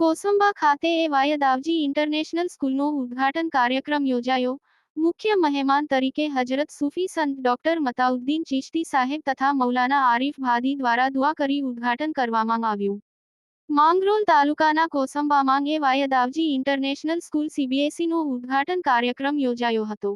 કોસંબા ખાતે એ વાયદાવજી ઇન્ટરનેશનલ સ્કૂલનો ઉદ્ઘાટન કાર્યક્રમ યોજાયો. મુખ્ય મહેમાન તરીકે હજરત સૂફી સંત ડોક્ટર મતાઉદ્દીન ચિશ્તી સાહેબ તથા મૌલાના આરીફ ભાદી દ્વારા દુઆ કરી ઉદ્ઘાટન કરવામાં આવ્યું. માંગરોલ તાલુકાના કોસંબામાં એ વાયદાવજી ઇન્ટરનેશનલ સ્કૂલ સીબીએસઈનો ઉદ્ઘાટન કાર્યક્રમ યોજાયો હતો.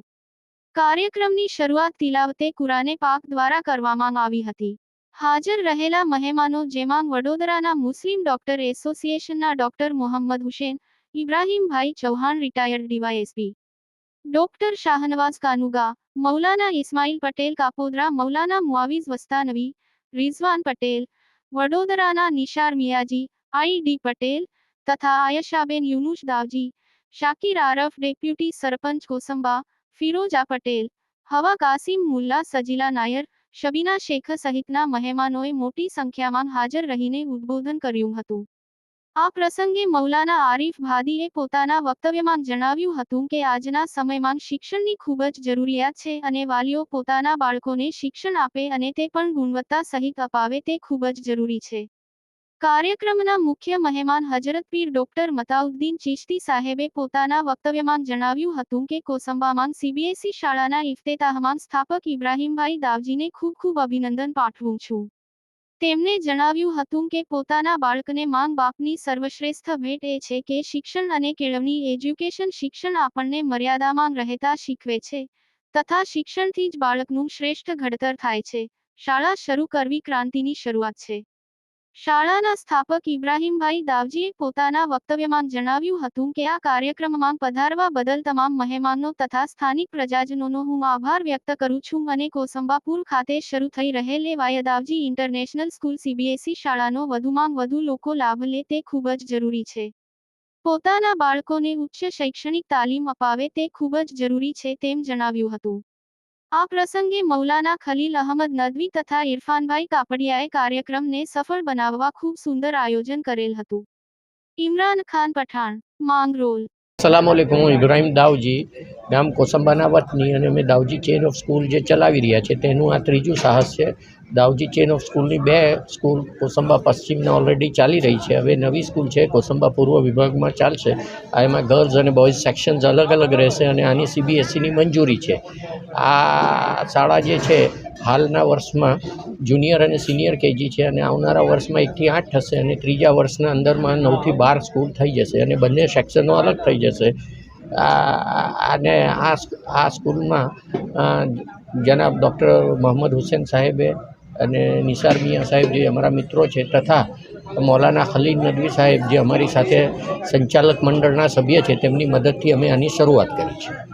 કાર્યક્રમની શરૂઆત તિલાવતે કુરાને પાક દ્વારા કરવામાં આવી હતી. હાજર રહેલા મહેમાનો જેમાં વડોદરાના મુસ્લિમ ડોક્ટર એસોસિએશનના doctor Mohammad Hussain, Ibrahimbhai Chauhan retired DYSP. Doctor Shahnawaz Kanuga, Maulana Ismail Patel Kapodara, Maulana Muaviz Vastanvi, Rizwan Patel, વડોદરાના નિશાર મિયાજી, આઈ ડી પટેલ તથા આયશાબેન યુનુષ દાવજી, શાકિર આરફ ડેપ્યુટી સરપંચ કોસંબા ફિરોજા પટેલ, હવા કાસિમ મુલ્લા સજીલા નાયર શબીના શેખ સહિતના મહેમાનોએ મોટી સંખ્યામાં હાજર રહીને ઉદ્બોધન કર્યું હતું. આ પ્રસંગે મૌલાના આરીફ ભાદીએ પોતાના વક્તવ્યમાં જણાવ્યું હતું કે આજના સમયમાં શિક્ષણની ખૂબ જ જરૂરિયાત છે અને વાલીઓ પોતાના બાળકોને શિક્ષણ આપે અને તે પણ ગુણવત્તા સહિત અપાવે તે ખૂબ જ જરૂરી છે. કાર્યક્રમના મુખ્ય મહેમાન હજરત પીર ડોક્ટર મતાઉદ્દીન ચિશ્તી સાહેબે પોતાના વક્તવ્યમાં જણાવ્યું હતું કે કોસંબામાં સીબીએસઈ શાળાના ઇફ્તેતાહમાન સ્થાપક ઇબ્રાહીમભાઈ દાવજીને ખૂબ ખૂબ અભિનંદન પાઠવું છું. તેમણે જણાવ્યું હતું કે પોતાના બાળકને માંગ બાપની સર્વશ્રેષ્ઠ ભેટ એ છે કે શિક્ષણ અને કેળવણી એજ્યુકેશન શિક્ષણ આપણને મર્યાદામાં રહેતા શીખવે છે, તથા શિક્ષણથી જ બાળકનું શ્રેષ્ઠ ઘડતર થાય છે. શાળા શરૂ કરવી ક્રાંતિની શરૂઆત છે. શાળાના સ્થાપક ઇબ્રાહીમભાઈ દાવજીએ પોતાના વક્તવ્યમાં જણાવ્યું હતું કે આ કાર્યક્રમમાં પધારવા બદલ તમામ મહેમાનો તથા સ્થાનિક પ્રજાજનોનો હું આભાર વ્યક્ત કરું છું અને કોસંબાપુર ખાતે શરૂ થઈ રહેલ વાયદાવજી ઇન્ટરનેશનલ સ્કૂલ સીબીએસઈ શાળાનો વધુમાં વધુ લોકો લાભ લે તે ખૂબ જ જરૂરી છે. પોતાના બાળકોને ઉચ્ચ શૈક્ષણિક તાલીમ અપાવે તે ખૂબ જ જરૂરી છે તેમ જણાવ્યું હતું. આ પ્રસંગે મૌલાના ખલીલ અહમદ નદવી તથા ઇરફાનભાઈ કાપડિયાએ કાર્યક્રમને સફળ બનાવવા ખૂબ સુંદર આયોજન કરેલ હતું. ઇમરાન ખાન પઠાણ, માંગરોલ. સલામ આલેકુમ હું ઇબ્રાહિમ દાવજી ગામ કોસંબાના વતની અને અમે દાવજી ચેન ઓફ સ્કૂલ જે ચલાવી રહ્યા છે તેનું આ ત્રીજું સાહસ છે. દાવજી ચેન ઓફ સ્કૂલની બે સ્કૂલ કોસંબા પશ્ચિમના ઓલરેડી ચાલી રહી છે. હવે નવી સ્કૂલ છે, કોસંબા પૂર્વ વિભાગમાં ચાલશે. આ એમાં ગર્લ્સ અને બોયઝ સેક્શન્સ અલગ અલગ રહેશે અને આની સીબીએસઈની મંજૂરી છે. આ શાળા જે છે, હાલના વર્ષમાં જુનિયર અને સિનિયર કેજી છે અને આવનારા વર્ષમાં એકથી આઠ થશે અને ત્રીજા વર્ષના અંદરમાં નવથી બાર સ્કૂલ થઈ જશે અને બંને સેક્શનો અલગ થઈ જશે. અને આ આ સ્કૂલમાં જનાબ ડૉક્ટર મોહમ્મદ હુસેન સાહેબે અને નિસાર મિયા સાહેબ જે અમારા મિત્રો છે તથા મૌલાના ખલીલ નદવી સાહેબ જે અમારી સાથે સંચાલક મંડળના સભ્ય છે તેમની મદદથી અમે આની શરૂઆત કરી છે.